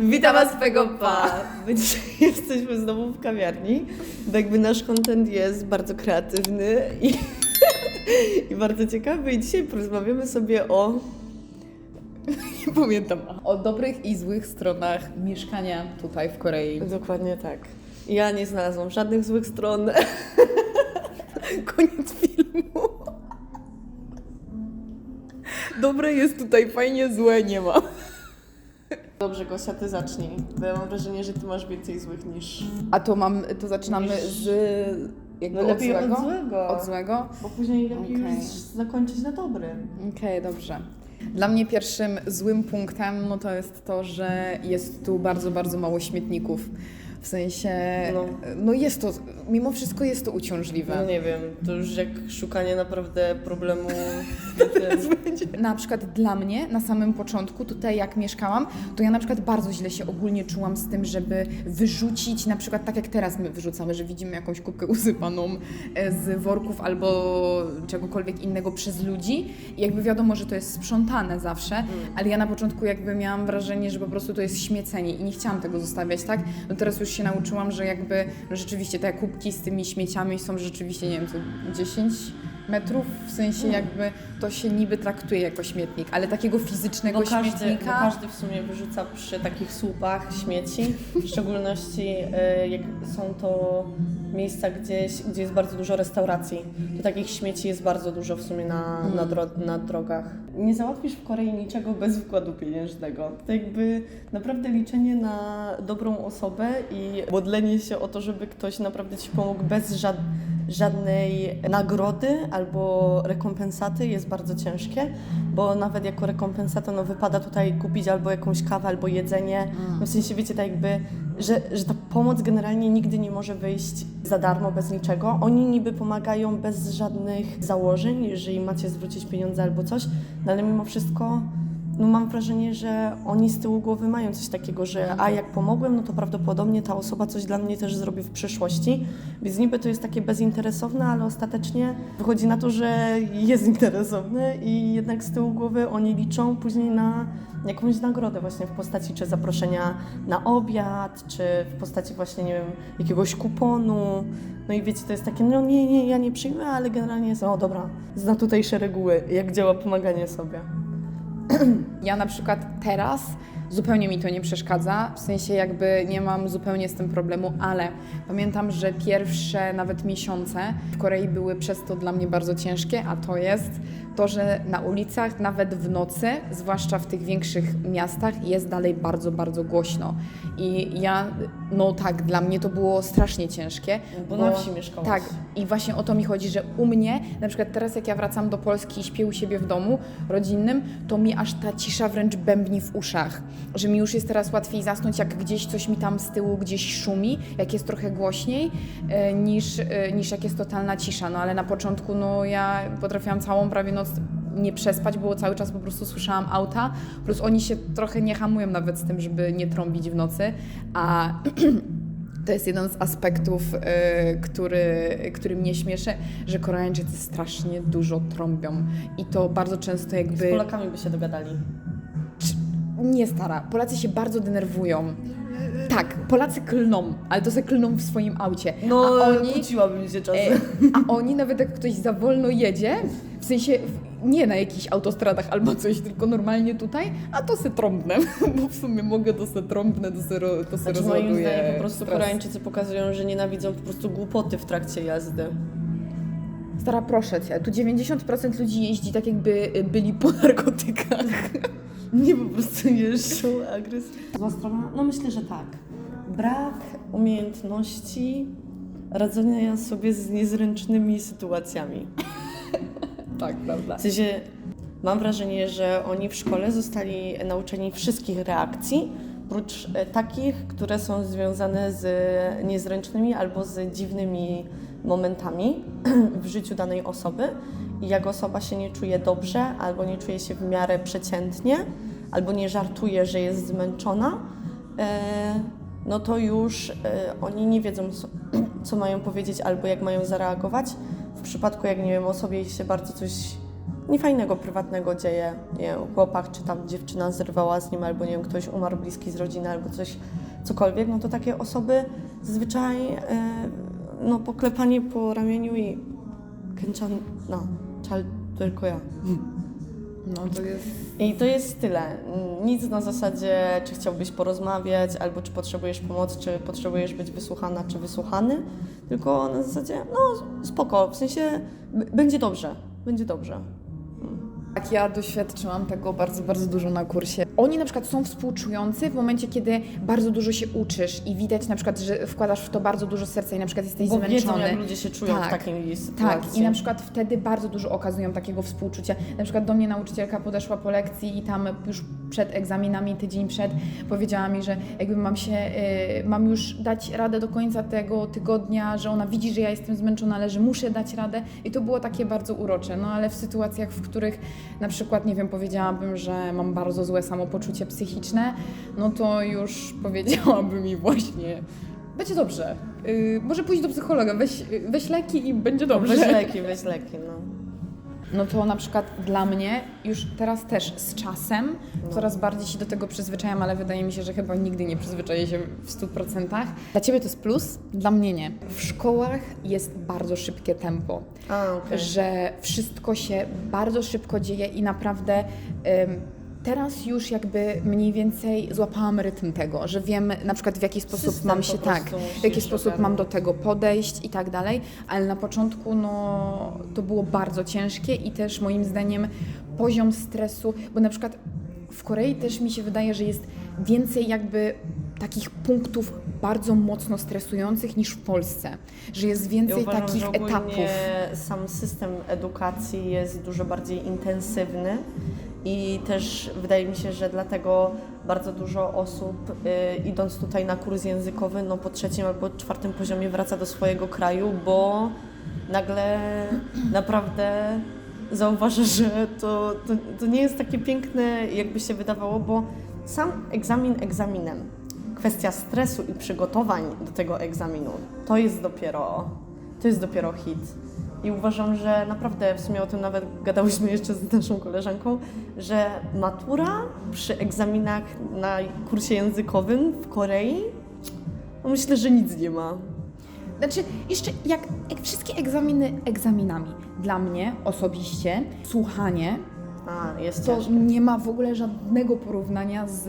Witam Was swego pa! My dzisiaj jesteśmy znowu w kawiarni, bo jakby nasz content jest bardzo kreatywny i, i bardzo ciekawy i dzisiaj porozmawiamy sobie o... Nie pamiętam. O dobrych i złych stronach mieszkania tutaj w Korei. Dokładnie tak. Ja nie znalazłam żadnych złych stron. Koniec filmu. Dobre jest tutaj, fajnie, złe nie ma. Dobrze, Gosia, ty zacznij, bo ja mam wrażenie, że ty masz więcej złych niż... A to mam, to zaczynamy z jakby No lepiej od złego? złego. Od złego? Bo później lepiej Okej. już zakończyć na dobrym. Okej, dobrze. Dla mnie pierwszym złym punktem no to jest to, że jest tu bardzo, bardzo mało śmietników. W sensie, No. no, jest to, mimo wszystko jest to uciążliwe. No nie wiem, to już jak szukanie naprawdę problemu. Na przykład dla mnie na samym początku, tutaj jak mieszkałam, to ja na przykład bardzo źle się ogólnie czułam z tym, żeby wyrzucić, na przykład tak jak teraz my wyrzucamy, że widzimy jakąś kubkę usypaną e, z worków albo czegokolwiek innego przez ludzi i jakby wiadomo, że to jest sprzątane zawsze, ale ja na początku jakby miałam wrażenie, że po prostu to jest śmiecenie i nie chciałam tego zostawiać, tak? No teraz już się nauczyłam, że jakby rzeczywiście te kubki z tymi śmieciami są rzeczywiście, nie wiem, co 10 metrów, w sensie jakby to się niby traktuje jako śmietnik, ale takiego fizycznego No każdy, śmietnika... każdy w sumie wyrzuca przy takich słupach śmieci, w szczególności e, jak są to miejsca gdzieś, gdzie jest bardzo dużo restauracji. To takich śmieci jest bardzo dużo w sumie na, na, dro na drogach. Nie załatwisz w Korei niczego bez wkładu pieniężnego. To jakby naprawdę liczenie na dobrą osobę i modlenie się o to, żeby ktoś naprawdę Ci pomógł bez żadnych żadnej nagrody albo rekompensaty jest bardzo ciężkie, bo nawet jako rekompensata no, wypada tutaj kupić albo jakąś kawę, albo jedzenie. No, w sensie wiecie, tak jakby, że, że ta pomoc generalnie nigdy nie może wyjść za darmo, bez niczego. Oni niby pomagają bez żadnych założeń, jeżeli macie zwrócić pieniądze albo coś, no ale mimo wszystko no mam wrażenie, że oni z tyłu głowy mają coś takiego, że a jak pomogłem, no to prawdopodobnie ta osoba coś dla mnie też zrobi w przyszłości. Więc niby to jest takie bezinteresowne, ale ostatecznie wychodzi na to, że jest interesowne i jednak z tyłu głowy oni liczą później na jakąś nagrodę właśnie w postaci czy zaproszenia na obiad, czy w postaci właśnie, nie wiem, jakiegoś kuponu. No i wiecie, to jest takie, no nie, nie, ja nie przyjmę, ale generalnie jest, o dobra, zna tutejsze reguły, jak działa pomaganie sobie. Ja na przykład teraz zupełnie mi to nie przeszkadza, w sensie jakby nie mam zupełnie z tym problemu, ale pamiętam, że pierwsze nawet miesiące w Korei były przez to dla mnie bardzo ciężkie, a to jest to, że na ulicach nawet w nocy, zwłaszcza w tych większych miastach, jest dalej bardzo, bardzo głośno. I ja, no tak, dla mnie to było strasznie ciężkie. Bo na wsi mieszkałaś. Tak, i właśnie o to mi chodzi, że u mnie, na przykład teraz jak ja wracam do Polski i śpię u siebie w domu rodzinnym, to mi aż ta cisza wręcz bębni w uszach. Że mi już jest teraz łatwiej zasnąć, jak gdzieś coś mi tam z tyłu gdzieś szumi, jak jest trochę głośniej, e, niż, e, niż jak jest totalna cisza. No ale na początku, no ja potrafiłam całą prawie noc nie przespać, bo cały czas po prostu słyszałam auta, plus oni się trochę nie hamują nawet z tym, żeby nie trąbić w nocy, a to jest jeden z aspektów, y, który, który mnie śmieszy, że Koreańczycy strasznie dużo trąbią i to bardzo często Z jakby Polakami by się dogadali. Nie stara. Polacy się bardzo denerwują. Tak, Polacy klną, ale to se klną w swoim aucie. No, a oni, kłóciłabym się e, czasem. a oni nawet jak ktoś za wolno jedzie, w sensie nie na jakichś autostradach albo coś, tylko normalnie tutaj, a to se trąbnę, bo w sumie mogę to se trąbnę, to se, ro- to se Znaczy moim zdaniem po prostu stres. Koreańczycy pokazują, że nienawidzą po prostu głupoty w trakcie jazdy. Stara, proszę cię, tu 90% ludzi jeździ tak jakby y, byli po narkotykach. Nie po prostu jeżdżą agresywnie. Zła strona? No myślę, że tak. Brak umiejętności radzenia sobie z niezręcznymi sytuacjami. tak, prawda. W sensie mam wrażenie, że oni w szkole zostali nauczeni wszystkich reakcji, prócz e, takich, które są związane z niezręcznymi albo z dziwnymi momentami w życiu danej osoby. Jak osoba się nie czuje dobrze, albo nie czuje się w miarę przeciętnie, albo nie żartuje, że jest zmęczona, e, no to już e, oni nie wiedzą, co, mają powiedzieć albo jak mają zareagować. W przypadku, jak nie wiem, osobie się bardzo coś niefajnego, prywatnego dzieje, nie wiem, chłopak czy tam dziewczyna zrywała z nim, albo nie wiem, ktoś umarł bliski z rodziny, albo coś, cokolwiek, no to takie osoby zazwyczaj e, no poklepanie po ramieniu i kęczan, no, czal tylko ja. No to jest... I to jest tyle. Nic na zasadzie, czy chciałbyś porozmawiać, albo czy potrzebujesz pomocy, czy potrzebujesz być wysłuchana, czy wysłuchany, tylko na zasadzie, no spoko, w sensie będzie dobrze, będzie dobrze. Tak, ja doświadczyłam tego bardzo, bardzo dużo na kursie. Oni na przykład są współczujący w momencie, kiedy bardzo dużo się uczysz i widać na przykład, że wkładasz w to bardzo dużo serca i na przykład jesteś Bo wiedzą, zmęczony. jak ludzie się czują Tak. w takiej sytuacji. Tak, i na przykład wtedy bardzo dużo okazują takiego współczucia. Na przykład do mnie nauczycielka podeszła po lekcji i tam już przed egzaminami, tydzień przed, powiedziała mi, że jakby mam się, y, mam już dać radę do końca tego tygodnia, że ona widzi, że ja jestem zmęczona, ale że muszę dać radę i to było takie bardzo urocze. No ale w sytuacjach, w których na przykład, nie wiem, powiedziałabym, że mam bardzo złe samopoczucie psychiczne, no to już powiedziałabym mi właśnie, będzie dobrze. Y, może pójść do psychologa, weź, weź leki i będzie dobrze. Weź leki, weź leki, no. No to na przykład dla mnie już teraz też z czasem No. coraz bardziej się do tego przyzwyczajam, ale wydaje mi się, że chyba nigdy nie przyzwyczaję się w 100%. Dla Ciebie to jest plus, dla mnie nie. W szkołach jest bardzo szybkie tempo, A, okej. że wszystko się bardzo szybko dzieje i naprawdę teraz już jakby mniej więcej złapałam rytm tego, że wiem na przykład w jaki sposób System mam się tak, w jaki sposób mam do tego podejść i tak dalej, ale na początku no, to było bardzo ciężkie i też moim zdaniem poziom stresu, bo na przykład w Korei też mi się wydaje, że jest więcej jakby takich punktów bardzo mocno stresujących niż w Polsce, że jest Ja więcej uważam, takich że etapów. sam system edukacji jest dużo bardziej intensywny i też wydaje mi się, że dlatego bardzo dużo osób y, idąc tutaj na kurs językowy, no po trzecim albo czwartym poziomie wraca do swojego kraju, bo nagle naprawdę zauważa, że to, to, to nie jest takie piękne, jakby się wydawało, bo sam egzamin egzaminem. Kwestia stresu i przygotowań do tego egzaminu to jest dopiero, to jest dopiero hit. I uważam, że naprawdę, w sumie o tym nawet gadałyśmy jeszcze z naszą koleżanką, że matura przy egzaminach na kursie językowym w Korei, no myślę, że nic nie ma. Znaczy, jeszcze jak, jak wszystkie egzaminy egzaminami, dla mnie osobiście słuchanie A, jest to ciężko. nie ma w ogóle żadnego porównania z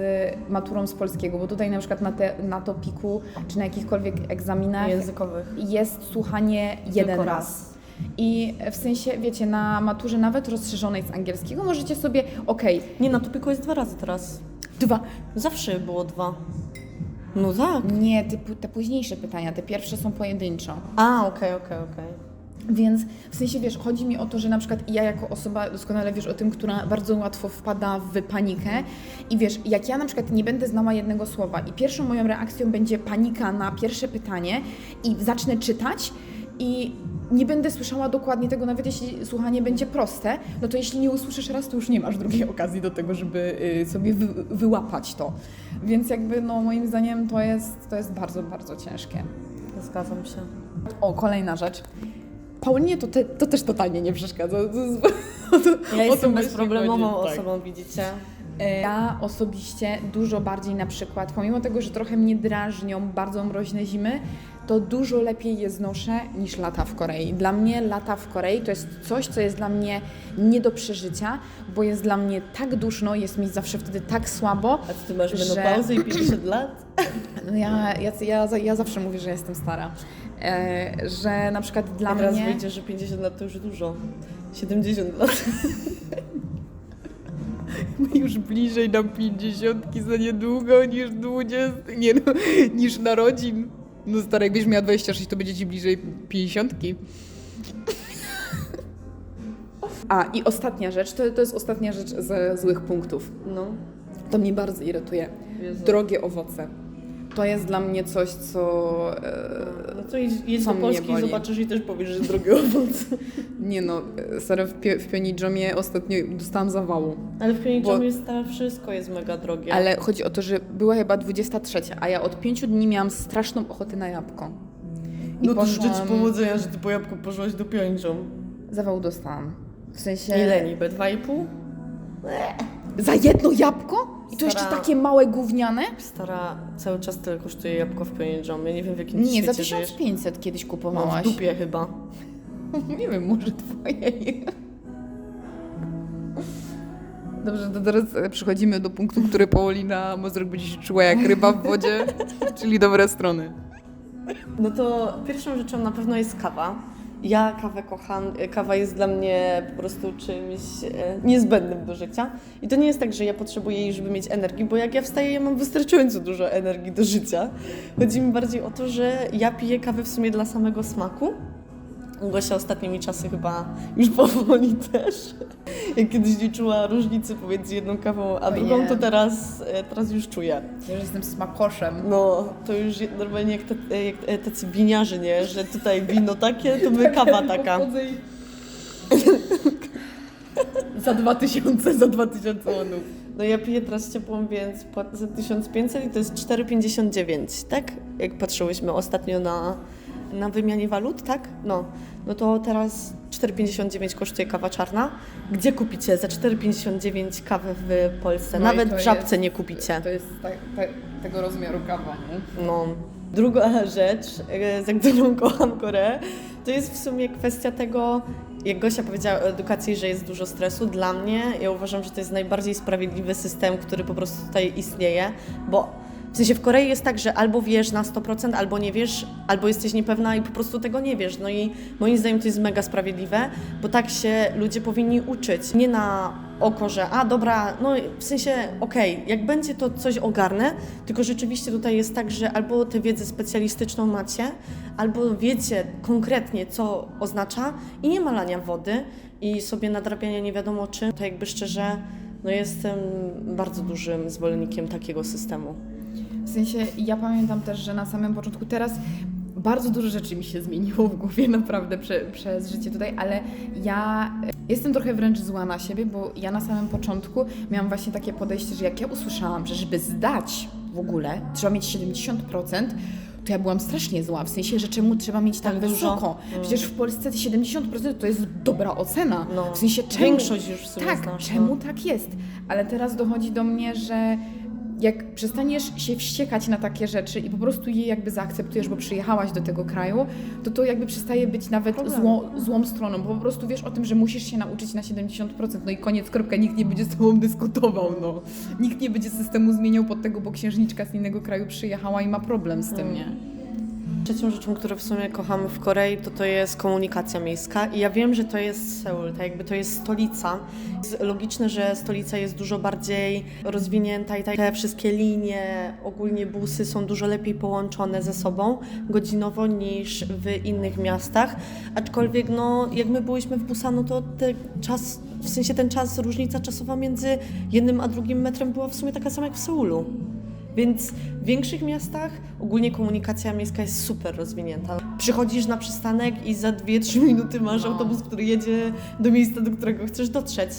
maturą z polskiego, bo tutaj na przykład na, te, na topiku czy na jakichkolwiek egzaminach językowych. jest słuchanie jeden raz. raz. I w sensie, wiecie, na maturze nawet rozszerzonej z angielskiego możecie sobie, okej, Nie, na topiku jest dwa razy teraz. dwa, Zawsze było dwa. No tak. nie, te, te późniejsze pytania, te pierwsze są pojedynczo. A, okej, okej, okej. Więc w sensie wiesz, chodzi mi o to, że na przykład ja jako osoba doskonale wiesz o tym, która bardzo łatwo wpada w panikę i wiesz, jak ja na przykład nie będę znała jednego słowa i pierwszą moją reakcją będzie panika na pierwsze pytanie i zacznę czytać i nie będę słyszała dokładnie tego, nawet jeśli słuchanie będzie proste, no to jeśli nie usłyszysz raz, to już nie masz drugiej okazji do tego, żeby y, sobie wy, wyłapać to. Więc jakby no moim zdaniem to jest, to jest bardzo, bardzo ciężkie. Zgadzam się. O, kolejna rzecz. Paulinie to, te, to też totalnie nie przeszkadza. To jest, o Ja to jestem bezproblemową chodzi, tak. osobą, widzicie? E, Ja osobiście dużo bardziej na przykład, pomimo tego, że trochę mnie drażnią bardzo mroźne zimy, to dużo lepiej je znoszę niż lata w Korei. Dla mnie lata w Korei to jest coś, co jest dla mnie nie do przeżycia, bo jest dla mnie tak duszno, jest mi zawsze wtedy tak słabo. A ty masz Że- menopauzę i 50 lat? No Ja, ja, ja, ja zawsze mówię, że jestem stara. E, że na przykład dla teraz mnie... wyjdzie, że 50 lat to już dużo. 70 lat. już bliżej na 50 za niedługo niż 20, nie no, niż narodzin. No stary, jakbyś miała 26, to będzie ci bliżej 50. A, i ostatnia rzecz, to, to jest ostatnia rzecz ze złych punktów. No. To mnie bardzo irytuje. Jezu. Drogie owoce. To jest dla mnie coś, co... E, No to jedź, do Polski i zobaczysz i też powiesz, że drogie owoce. nie no, stary, w, Pio- w Pionidżomie ostatnio dostałam zawału. Ale w Pieniczowie jest ta, wszystko jest mega drogie. Ale chodzi o to, że była chyba 23, a ja od 5 dni miałam straszną ochotę na jabłko. I no to życzę poszłam- powodzenia, że Ty po jabłku poszłaś do Pieńczą. Zawał dostałam. W sensie... Ile niby? 2,5? Za jedno jabłko? I to jeszcze Stara- takie małe gówniane? Stara, cały czas tyle kosztuje jabłko w Pioneer Ja nie wiem w jakim Nie, świecie za żyjesz. 1500 kiedyś No, w kupowałaś. dupie chyba. Nie wiem, może twojej. Dobrze, to teraz e, przechodzimy do punktu, który Paulina Mozrok będzie się czuła jak ryba w wodzie, czyli dobre strony. No to pierwszą rzeczą na pewno jest kawa. Ja kawę kocham. Kawa jest dla mnie po prostu czymś e, niezbędnym do życia. I to nie jest tak, że ja potrzebuję jej, żeby mieć energii, bo jak ja wstaję, ja mam wystarczająco dużo energii do życia. Chodzi mi bardziej o to, że ja piję kawę w sumie dla samego smaku. Gosia ostatnimi czasy chyba już powoli też. Jak kiedyś nie czuła różnicy pomiędzy jedną kawą a drugą, to teraz, e, teraz już czuję. Ja już jestem smakoszem. No, to już normalnie jak, te, jak e, tacy winiarze, nie? Że tutaj wino takie, to my kawa taka. Za 2000, za 2000 łonów. No ja piję teraz ciepłą, więc płacę za 1500 i to jest 4,59, tak? Jak patrzyłyśmy ostatnio na, na wymianie walut, tak? No, no to teraz 4,59 kosztuje kawa czarna. Gdzie kupicie za 4,59 kawę w Polsce? No Nawet w żabce jest- nie kupicie. To jest tak, tak, tego rozmiaru kawa, nie? No. Druga rzecz, e, za którą kocham Koreę, to jest w sumie kwestia tego, jak Gosia powiedziała o edukacji, że jest dużo stresu. Dla mnie, ja uważam, że to jest najbardziej sprawiedliwy system, który po prostu tutaj istnieje, bo w sensie w Korei jest tak, że albo wiesz na 100%, albo nie wiesz, albo jesteś niepewna i po prostu tego nie wiesz. No i moim zdaniem to jest mega sprawiedliwe, bo tak się ludzie powinni uczyć. Nie na oko, że a dobra, no w sensie okej, jak będzie to coś ogarnę, tylko rzeczywiście tutaj jest tak, że albo tę wiedzę specjalistyczną macie, albo wiecie konkretnie, co oznacza i nie ma lania wody i sobie nadrabiania nie wiadomo czym, to jakby szczerze, no jestem bardzo dużym zwolennikiem takiego systemu. W sensie ja pamiętam też, że na samym początku teraz bardzo dużo rzeczy mi się zmieniło w głowie naprawdę prze, przez życie tutaj, ale ja e, jestem trochę wręcz zła na siebie, bo ja na samym początku miałam właśnie takie podejście, że jak ja usłyszałam, że żeby zdać w ogóle trzeba mieć 70%, to ja byłam strasznie zła, w sensie, że czemu trzeba mieć tak, Tak wysoko? Przecież w Polsce te 70% to jest dobra ocena. No, w sensie czemu? Większość już w sumie Tak, znasz, czemu no. tak jest? Ale teraz dochodzi do mnie, że jak przestaniesz się wściekać na takie rzeczy i po prostu je jakby zaakceptujesz, bo przyjechałaś do tego kraju, to to jakby przestaje być nawet zło, złą stroną, bo po prostu wiesz o tym, że musisz się nauczyć na 70%, no i koniec, kropka, nikt nie będzie z tobą dyskutował, no. Nikt nie będzie systemu zmieniał pod tego, bo księżniczka z innego kraju przyjechała i ma problem z tym, Mm. nie? Trzecią rzeczą, którą w sumie kochamy w Korei, to to jest komunikacja miejska. I ja wiem, że to jest Seul, tak jakby to jest stolica. Jest logiczne, że stolica jest dużo bardziej rozwinięta i te wszystkie linie, ogólnie busy są dużo lepiej połączone ze sobą godzinowo niż w innych miastach. Aczkolwiek, no, jak my byliśmy w Busanu, to ten czas, w sensie ten czas, różnica czasowa między jednym a drugim metrem była w sumie taka sama jak w Seulu. Więc w większych miastach ogólnie komunikacja miejska jest super rozwinięta. Przychodzisz na przystanek i za 2-3 minuty masz No. autobus, który jedzie do miejsca, do którego chcesz dotrzeć.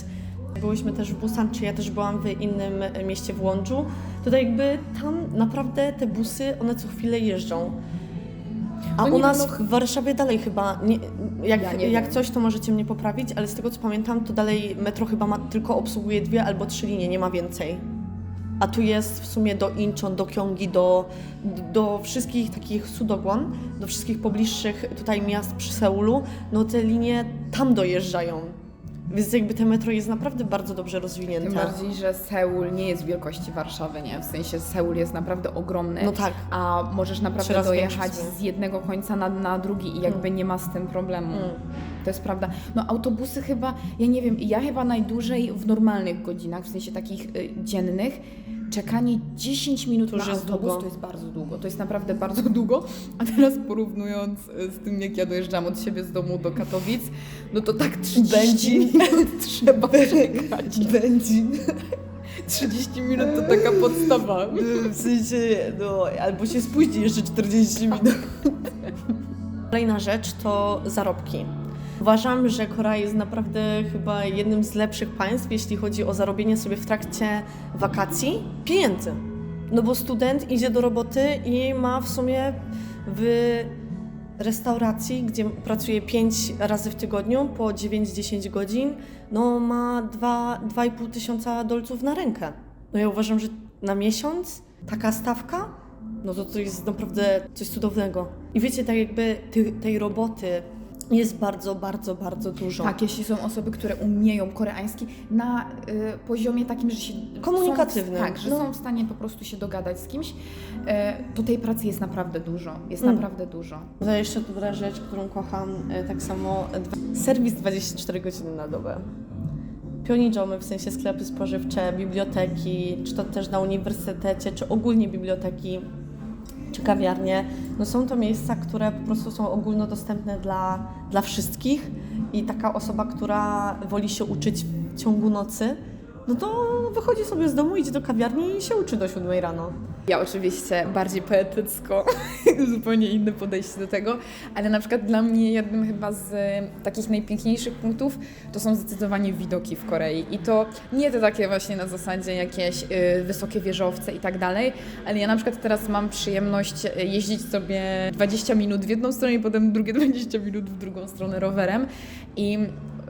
Byłyśmy też w Busan, czy ja też byłam w innym mieście w Łączu. Tutaj jakby tam naprawdę te busy, one co chwilę jeżdżą. A No u nas no- w Warszawie dalej chyba, nie, jak, Ja jak coś to możecie mnie poprawić, ale z tego co pamiętam to dalej metro chyba ma, tylko obsługuje dwie albo trzy linie, nie ma więcej. A tu jest w sumie do Incheon, do Gyeonggi, do, do wszystkich takich Sudogwon, do wszystkich pobliższych tutaj miast przy Seulu, no te linie tam dojeżdżają. Więc jakby te metro jest naprawdę bardzo dobrze rozwinięte. Tym bardziej, że Seul nie jest wielkości Warszawy, nie? W sensie Seul jest naprawdę ogromny. No tak. A możesz naprawdę dojechać z jednego końca na, na drugi i jakby nie ma z tym problemu. Mm. To jest prawda. No autobusy chyba, ja nie wiem, ja chyba najdłużej w normalnych godzinach, w sensie takich y, dziennych, czekanie 10 minut To już na autobus długo. to jest bardzo długo. To jest naprawdę bardzo długo. A teraz porównując y, z tym, jak ja dojeżdżam od siebie z domu do Katowic, no to tak 30 Benzin. minut trzeba czekać. Benzin. 30 minut to taka podstawa. W sensie, no, albo się spóźni jeszcze 40 minut. Kolejna rzecz to zarobki. Uważam, że Korea jest naprawdę chyba jednym z lepszych państw, jeśli chodzi o zarobienie sobie w trakcie wakacji pieniędzy. No bo student idzie do roboty i ma w sumie w restauracji, gdzie pracuję 5 razy w tygodniu po 9-10 godzin, no ma dwa- 2,5 tysiąca dolców na rękę. No ja uważam, że na miesiąc taka stawka, no to to jest naprawdę coś cudownego. I wiecie, tak jakby tej roboty jest bardzo, bardzo, bardzo dużo. Tak, jeśli są osoby, które umieją koreański na y, poziomie takim, że się. Komunikatywnym, Są, tak, że no. są w stanie po prostu się dogadać z kimś, y, to tej pracy jest naprawdę dużo. Jest Mm. naprawdę dużo. To jeszcze dobra rzecz, którą kocham, e, tak samo dwa- serwis 24 godziny na dobę. Pionijomy, w sensie sklepy spożywcze, biblioteki, czy to też na uniwersytecie, czy ogólnie biblioteki, czy kawiarnie. No są to miejsca, które po prostu są ogólnodostępne dla, dla wszystkich i taka osoba, która woli się uczyć w ciągu nocy, no to wychodzi sobie z domu, idzie do kawiarni i się uczy do 7 rano. Ja oczywiście bardziej poetycko, zupełnie inne podejście do tego, ale na przykład dla mnie jednym chyba z takich najpiękniejszych punktów to są zdecydowanie widoki w Korei. I to nie te takie właśnie na zasadzie jakieś y, wysokie wieżowce i tak dalej, ale ja na przykład teraz mam przyjemność y, jeździć sobie 20 minut w jedną stronę i potem drugie 20 minut w drugą stronę rowerem i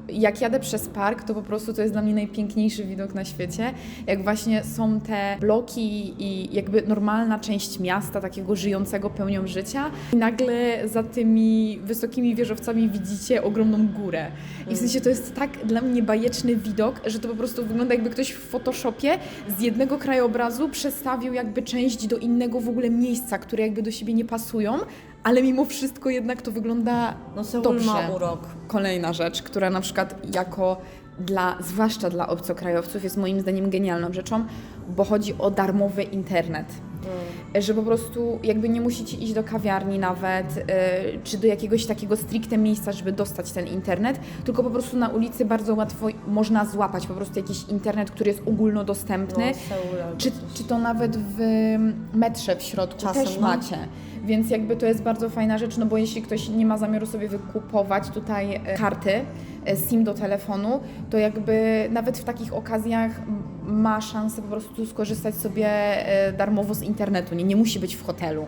jak jadę przez park, to po prostu to jest dla mnie najpiękniejszy widok na świecie. Jak właśnie są te bloki i jakby normalna część miasta, takiego żyjącego pełnią życia. I nagle za tymi wysokimi wieżowcami widzicie ogromną górę. I w sensie to jest tak dla mnie bajeczny widok, że to po prostu wygląda jakby ktoś w Photoshopie z jednego krajobrazu przestawił jakby część do innego w ogóle miejsca, które jakby do siebie nie pasują, ale mimo wszystko jednak to wygląda No Seul Dobrze. ma urok. Kolejna rzecz, która na przykład jako dla, zwłaszcza dla obcokrajowców jest moim zdaniem genialną rzeczą, bo chodzi o darmowy internet. Że po prostu jakby nie musicie iść do kawiarni nawet, y, czy do jakiegoś takiego stricte miejsca, żeby dostać ten internet, tylko po prostu na ulicy bardzo łatwo można złapać po prostu jakiś internet, który jest ogólnodostępny. No, Seul Czy, czy to nawet w metrze w środku Czasem, też no. Więc jakby to jest bardzo fajna rzecz, no bo jeśli ktoś nie ma zamiaru sobie wykupować tutaj e, karty e, SIM do telefonu, to jakby nawet w takich okazjach ma szansę po prostu skorzystać sobie e, darmowo z internetu. Nie, nie musi być w hotelu.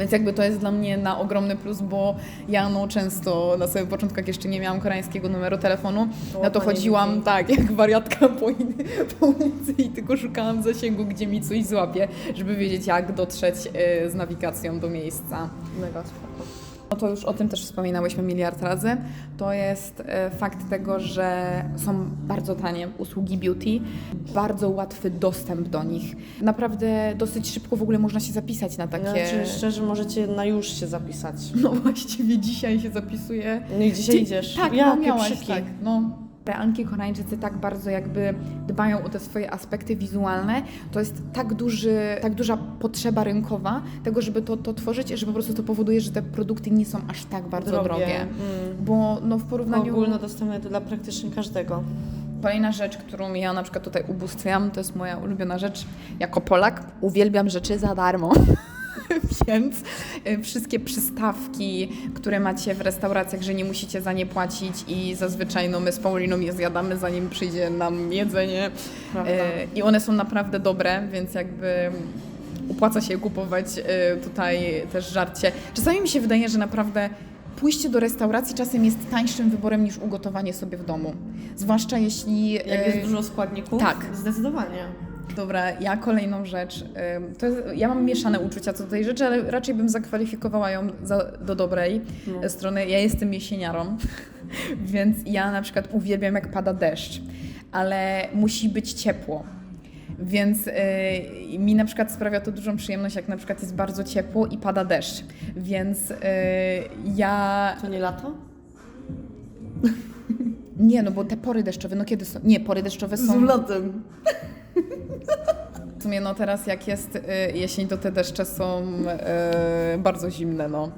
Więc jakby to jest dla mnie na ogromny plus, bo ja no często na samym początku, jak jeszcze nie miałam koreańskiego numeru telefonu, no to chodziłam tak, jak wariatka po, po ulicy i tylko szukałam zasięgu, gdzie mi coś złapie, żeby wiedzieć, jak dotrzeć y, z nawigacją do miejsca. Mega spoko. No to już o tym też wspominałyśmy miliard razy. To jest e, fakt tego, że są bardzo tanie usługi beauty, bardzo łatwy dostęp do nich. Naprawdę dosyć szybko w ogóle można się zapisać na takie... Znaczy, szczerze, możecie na już się zapisać. No właściwie dzisiaj się zapisuję. No i dzisiaj Ty- idziesz. Tak, ja, no miałaś, tak. No. Realanki Koreańczycy tak bardzo jakby dbają o te swoje aspekty wizualne, to jest tak, duży, tak duża potrzeba rynkowa tego, żeby to, to tworzyć, że po prostu to powoduje, że te produkty nie są aż tak bardzo drogie. Mm. Bo no w porównaniu... Ogólnodostępne to dla praktycznie każdego. Kolejna rzecz, którą ja na przykład tutaj ubóstwiam, to jest moja ulubiona rzecz. Jako Polak uwielbiam rzeczy za darmo. Więc y, wszystkie przystawki, które macie w restauracjach, że nie musicie za nie płacić i zazwyczaj no, my z Pauliną je zjadamy zanim przyjdzie nam jedzenie. Prawda. Y, I one są naprawdę dobre, więc jakby opłaca się kupować y, tutaj też żarcie. Czasami mi się wydaje, że naprawdę pójście do restauracji czasem jest tańszym wyborem niż ugotowanie sobie w domu. Zwłaszcza jeśli... Jak jest dużo składników? tak. Zdecydowanie. Dobra, ja kolejną rzecz. To jest, ja mam mieszane uczucia co do tej rzeczy, ale raczej bym zakwalifikowała ją za, do dobrej No. strony. Ja jestem jesieniarą, więc ja na przykład uwielbiam jak pada deszcz, ale musi być ciepło. Więc y, mi na przykład sprawia to dużą przyjemność, jak na przykład jest bardzo ciepło i pada deszcz. Więc y, ja. To nie lato? Nie, no bo te pory deszczowe, no kiedy są? Nie, pory deszczowe są. latem. W sumie no teraz jak jest y, jesień, to te deszcze są y, bardzo zimne, no.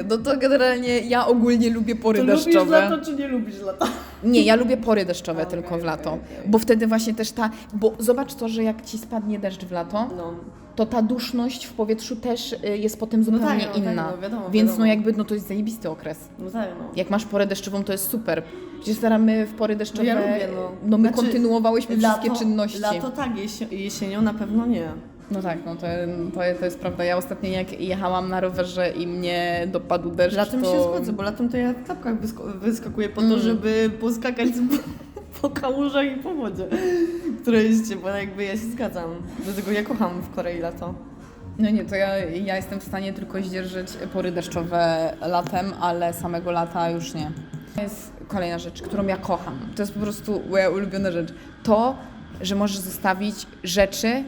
Y, no to generalnie ja ogólnie lubię pory To deszczowe. lubisz lato, czy nie lubisz lata? Nie, ja lubię pory deszczowe Okej, tylko w lato, okej, okej. bo wtedy właśnie też ta, bo zobacz to, że jak ci spadnie deszcz w lato, No. to ta duszność w powietrzu też y, jest potem zupełnie tak, no tak, inna. no wiadomo, Więc wiadomo. no jakby no to jest zajebisty okres. No tak, no. Jak masz porę deszczową, to jest super. Przecież teraz my w pory deszczowe, ja lubię, no. no my Znaczy, kontynuowałyśmy wszystkie lato, czynności. Lato tak, jesie- jesienią na pewno nie. No tak, no to, to, to jest prawda. Ja ostatnio jak jechałam na rowerze i mnie dopadł deszcz, Latem to... się zgodzę, bo latem to ja w klapkach wysk- wyskakuję po to, Mm. żeby poskakać po, kałużach i po wodzie, które jeździcie, bo jakby ja się zgadzam. Dlatego ja kocham w Korei lato. No nie, to ja, ja jestem w stanie tylko zdzierżyć pory deszczowe latem, ale samego lata już nie. To jest kolejna rzecz, którą ja kocham. To jest po prostu moja ulubiona rzecz. To, że możesz zostawić rzeczy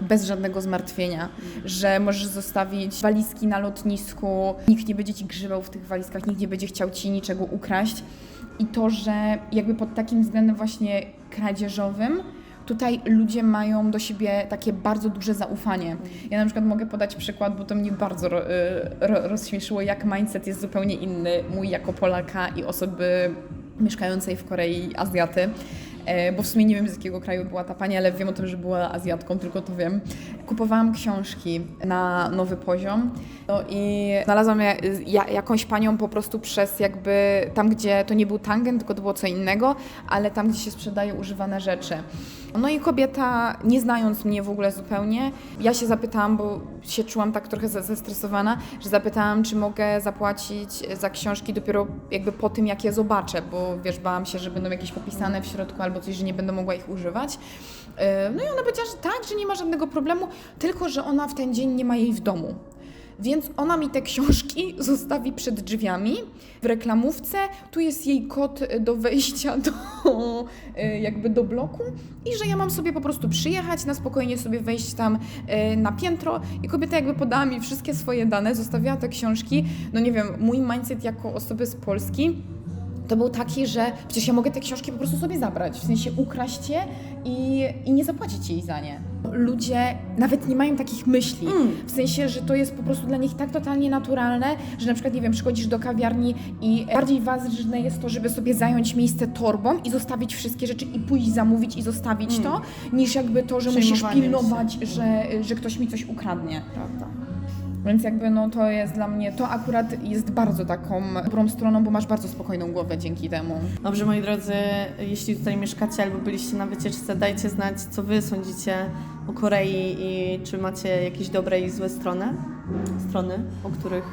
bez żadnego zmartwienia, że możesz zostawić walizki na lotnisku, nikt nie będzie ci grzebał w tych walizkach, nikt nie będzie chciał ci niczego ukraść. I to, że jakby pod takim względem właśnie kradzieżowym, tutaj ludzie mają do siebie takie bardzo duże zaufanie. Ja na przykład mogę podać przykład, bo to mnie bardzo ro, y, ro, rozśmieszyło, jak mindset jest zupełnie inny mój jako Polaka i osoby mieszkającej w Korei Azjaty. E, Bo w sumie nie wiem z jakiego kraju była ta pani, ale wiem o tym, że była Azjatką, tylko to wiem. Kupowałam książki na nowy poziom no i znalazłam ja, ja, jakąś panią po prostu przez jakby tam, gdzie to nie był tangent, tylko to było co innego, ale tam, gdzie się sprzedaje używane rzeczy. No i kobieta, nie znając mnie w ogóle zupełnie, ja się zapytałam, bo się czułam tak trochę ze- zestresowana, że zapytałam, czy mogę zapłacić za książki dopiero jakby po tym, jak je zobaczę, bo wiesz, bałam się, że będą jakieś popisane w środku albo coś, że nie będę mogła ich używać. Yy, No i ona powiedziała, że tak, że nie ma żadnego problemu, tylko że ona w ten dzień nie ma jej w domu. Więc ona mi te książki zostawi przed drzwiami w reklamówce. Tu jest jej kod do wejścia do, y, jakby do bloku i że ja mam sobie po prostu przyjechać, na spokojnie sobie wejść tam y, na piętro i kobieta jakby podała mi wszystkie swoje dane, zostawiła te książki. No nie wiem, mój mindset jako osoby z Polski to był taki, że przecież ja mogę te książki po prostu sobie zabrać, w sensie ukraść je i, i nie zapłacić jej za nie. Ludzie nawet nie mają takich myśli, Mm. w sensie, że to jest po prostu dla nich tak totalnie naturalne, że na przykład, nie wiem, przychodzisz do kawiarni i bardziej ważne jest to, żeby sobie zająć miejsce torbą i zostawić wszystkie rzeczy i pójść zamówić i zostawić Mm. to, niż jakby to, że musisz się. pilnować, że, że ktoś mi coś ukradnie. Prawda. Więc jakby no to jest dla mnie, to akurat jest bardzo taką dobrą stroną, bo masz bardzo spokojną głowę dzięki temu. Dobrze, moi drodzy, jeśli tutaj mieszkacie albo byliście na wycieczce, dajcie znać, co Wy sądzicie o Korei i czy macie jakieś dobre i złe strony, strony, o których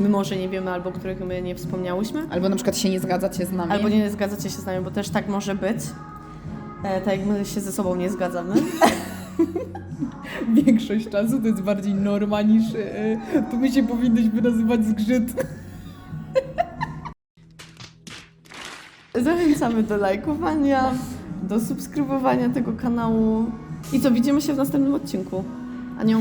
my może nie wiemy albo o których my nie wspomniałyśmy. Albo na przykład się nie zgadzacie z nami. Albo nie zgadzacie się z nami, bo też tak może być. E, tak jak my się ze sobą nie zgadzamy. Większość czasu to jest bardziej norma niż yy, to my się powinnyśmy nazywać zgrzyt. Zachęcamy do lajkowania, do subskrybowania tego kanału. I co, widzimy się w następnym odcinku. Anią.